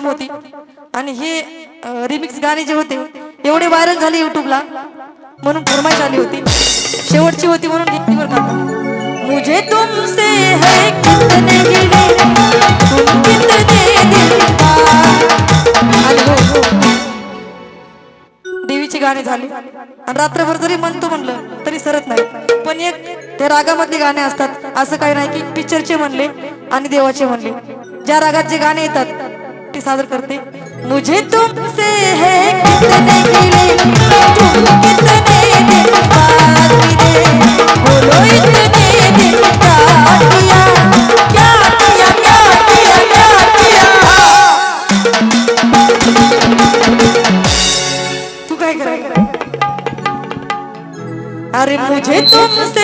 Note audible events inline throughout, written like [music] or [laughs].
ही होती. आणि हे रिमिक्स गाणे जे होते एवढे व्हायरल झाले युट्यूबला म्हणून फरमाईश आली होती. शेवटची होती म्हणून घेतली बरं का मुझे तुमसे है कितने गिले तुम कितने हो, हो. देवीचे गाणे झाले. आणि रात्रभर जरी म्हणतो म्हणलं तरी सरत नाही. पण एक त्या रागामधले गाणे असतात. असं काही नाही की पिक्चरचे म्हणले आणि देवाचे म्हणले. ज्या रागात जे गाणे येतात ते सादर करते मुझे तुमसे है कितने गिले तुम कितने मिले बोलो इतने दिल क्या किया अरे मुझे तुमसे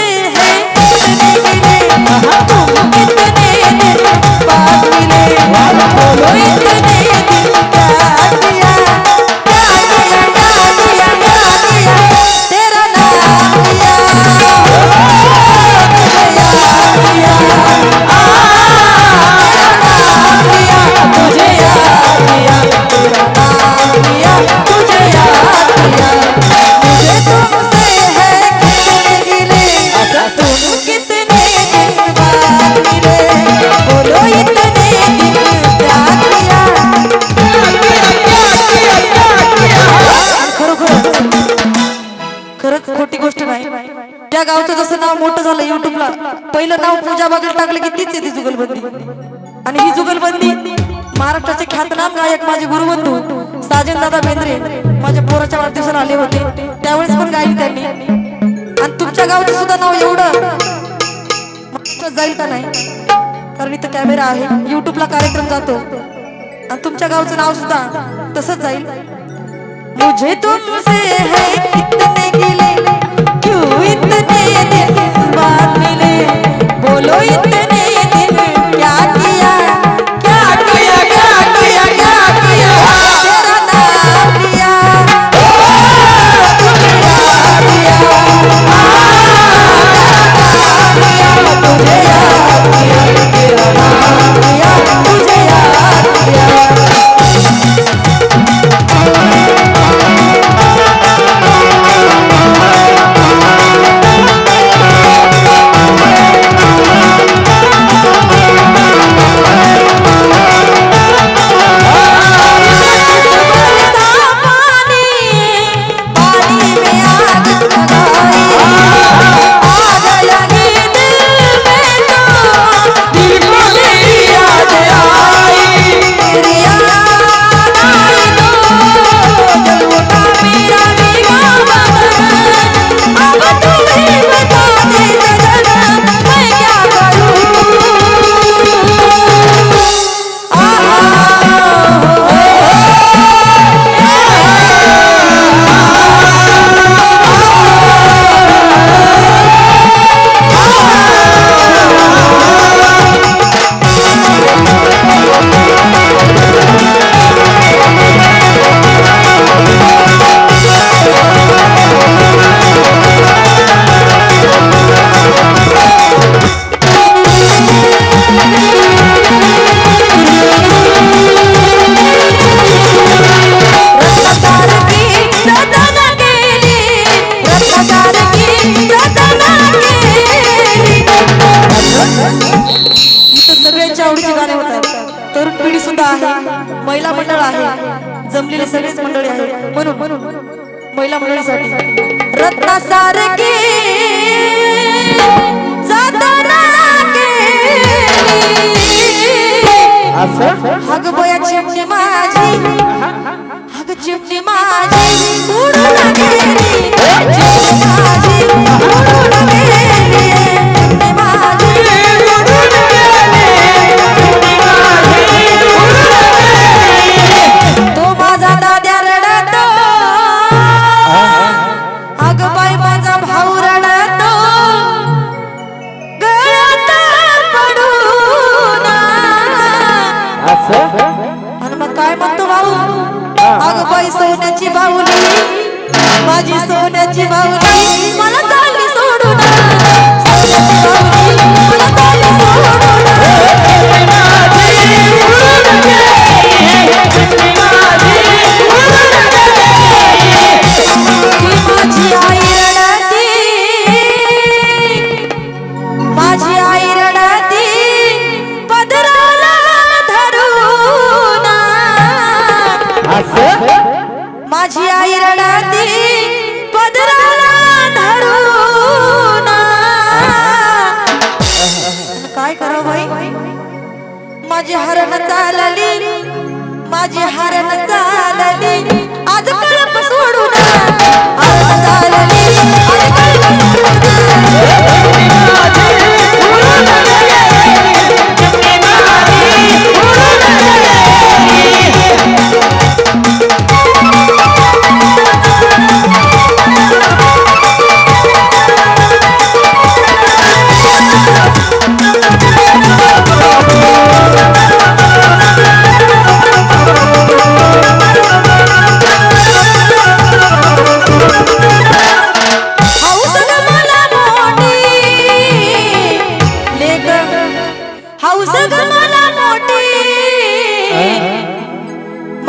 त्या गावचं जसं नाव मोठं झालं युट्यूबला पहिलं नाव पूजा बागेल टाकलं की तीच येते जुगलबंदी. आणि ही जुगलबंदी महाराष्ट्राचे ख्यातनाम गायक माझे गुरुबंधू साजन दादा बेंद्रे माझ्या पोराच्या वाढदिवसाला आले होते. त्यावेळेस पण गायली त्यांनी. आणि तुमच्या गावचं सुद्धा नाव एवढं जाईल का नाही? कारण इथं कॅमेरा आहे. युट्यूबला कार्यक्रम जातो. आणि तुमच्या गावचं नाव सुद्धा तसंच जाईल. मुझे तुमसे तरुण पिढी सुद्धा आहे. महिला मंडळ आहे. जमलेले सगळेच मंडळी आहे म्हणून महिला मंडळीसाठी रतन केली अग बया चिमणी माझी. अग चिमणी माझी. उडून गेली बाहुली माझी सोन्याची बाहुली माझी आई रडाती पदराला धरून. काय करावं भाई माझी हरण चालली माझी हरण चालली. आज कळप सोडून आज चालली आज कळप सोडून.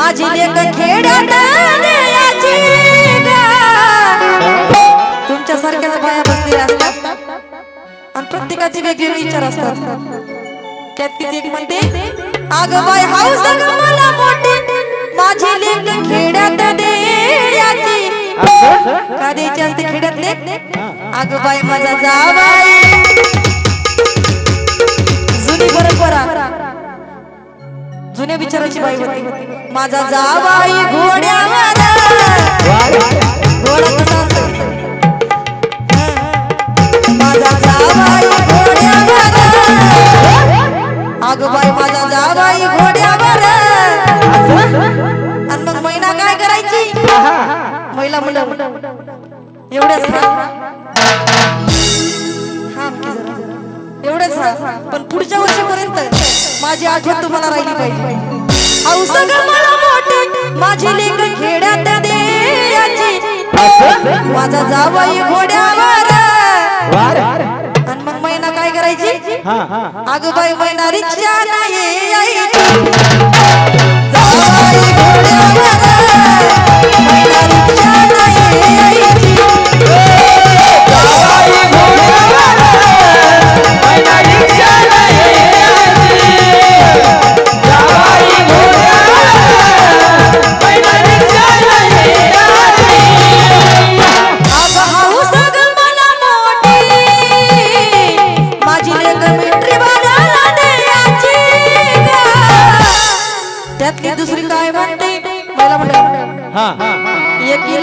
माझी लेक खेड्यात याची तुमच्या सारख्याच बाया बसलेल्या असतात. आणि प्रत्येकाची वेगवेगळे विचार असतात. त्यात किती एक म्हणते अग बाय ग मला मोठी. माझी लेक खेड्यात द्यायची का द्यायची असते खेड्यातले? अग बाई माझा जावाई. जुन्या विचाराची बाई होती. माझा जावाई घोड्यावर घोडा कसा असतो? माझा जावाई घोड्यावर अग बाई माझा घोड्यावर आणि मग महिना काय करायची? महिला मुलं माझी आठवण तुम्हाला राहिली पाहिजे. ग मला मोठी माझी लेक खेड्यात द्यायची माझा जावाई घोड्यावर. आणि मग महिना काय करायची? अगं बाई महिना रिक्षा नाही. जावाई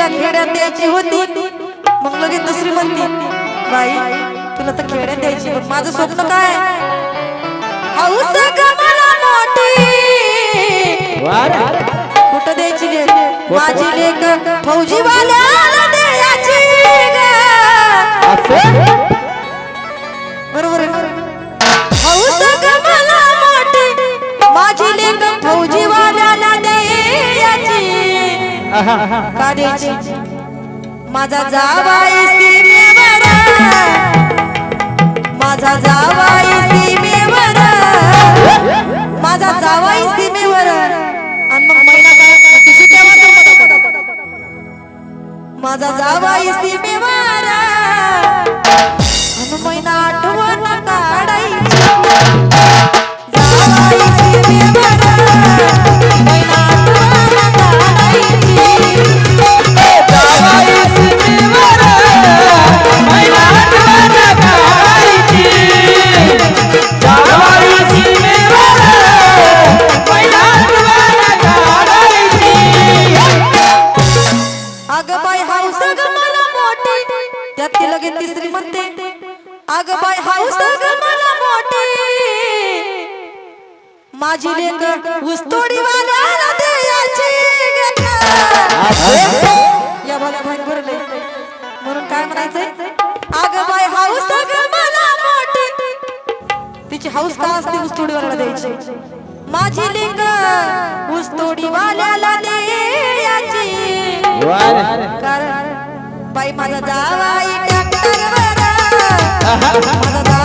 एकीला खेड्यात द्यायची होती. मग लगेच दुसरी म्हणते बाई तुला तर खेड्यात द्यायची पण माझं स्वप्न काय? कुठं द्यायची लेक माझी लेक फौजी. बरोबर माझी लेक फौजी वाल्याला द्यायची का द्यायची माझा जावाई सीमेवर माझा जावाई सीमेवर माझा जावाई सीमेवर आणि मग महिना काय? ती शिट्या माझा जावाई सीमेवर आणि महिना आठवण काढायची. माझी लेक ऊसतोडी वाल्याला द्यायची. या बघा भाई भरले म्हणून काय म्हणायचंय? अगं बाय हाऊस मला मोठी. तिची हाऊस का असते? ऊसतोडी वाल्याला द्यायची. माझी लेक ऊसतोडी वाल्याला द्यायची. कारण बाई माझा जावाई [laughs] ट्रॅक्टरवर माझा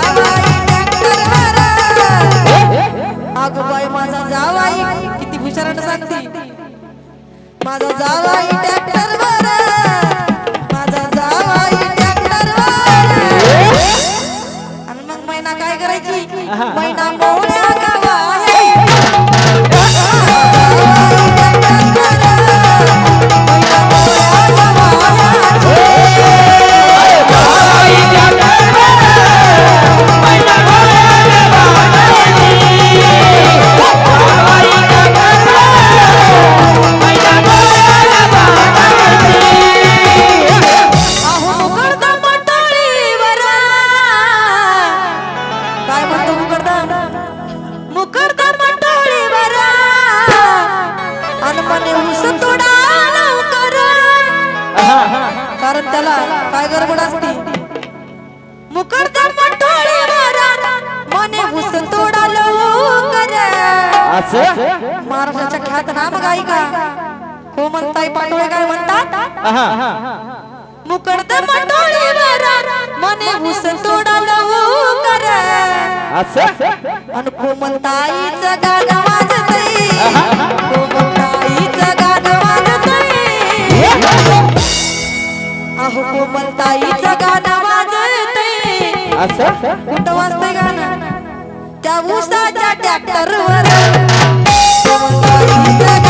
चला काय गडबड असती? मुकरदा मटोळी मारा मने हुस तोडा लवकर असं? महाराष्ट्राच्या ख्यात नाम गायिका कोमलताई पाटोळे काय म्हणतात. मुकरद मटोळी मारा मने हुस तोडा लवकर असं? आणि कोमलताईचं गाणं वाजतंय. कोमलताईचं अहो कोमलताईचं गाणं वाजतंय. असं? कुठं वाजतंय गाणं? त्या ऊसाच्या ट्रॅक्टरवर. कोमलताईचं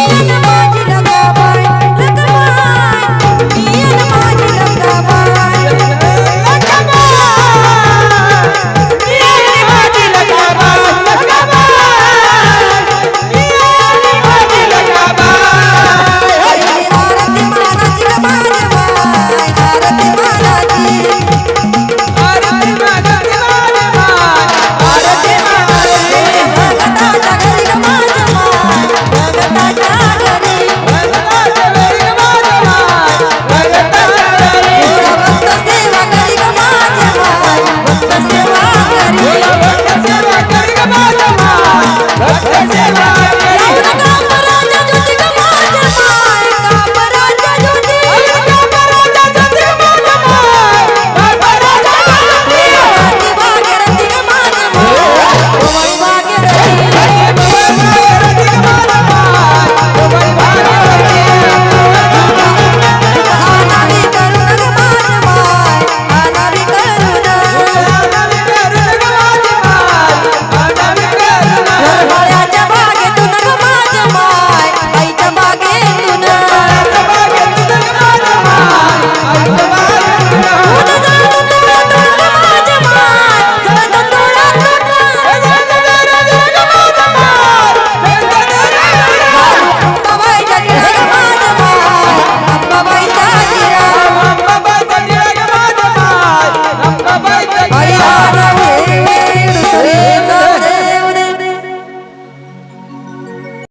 Yeah, yeah, yeah.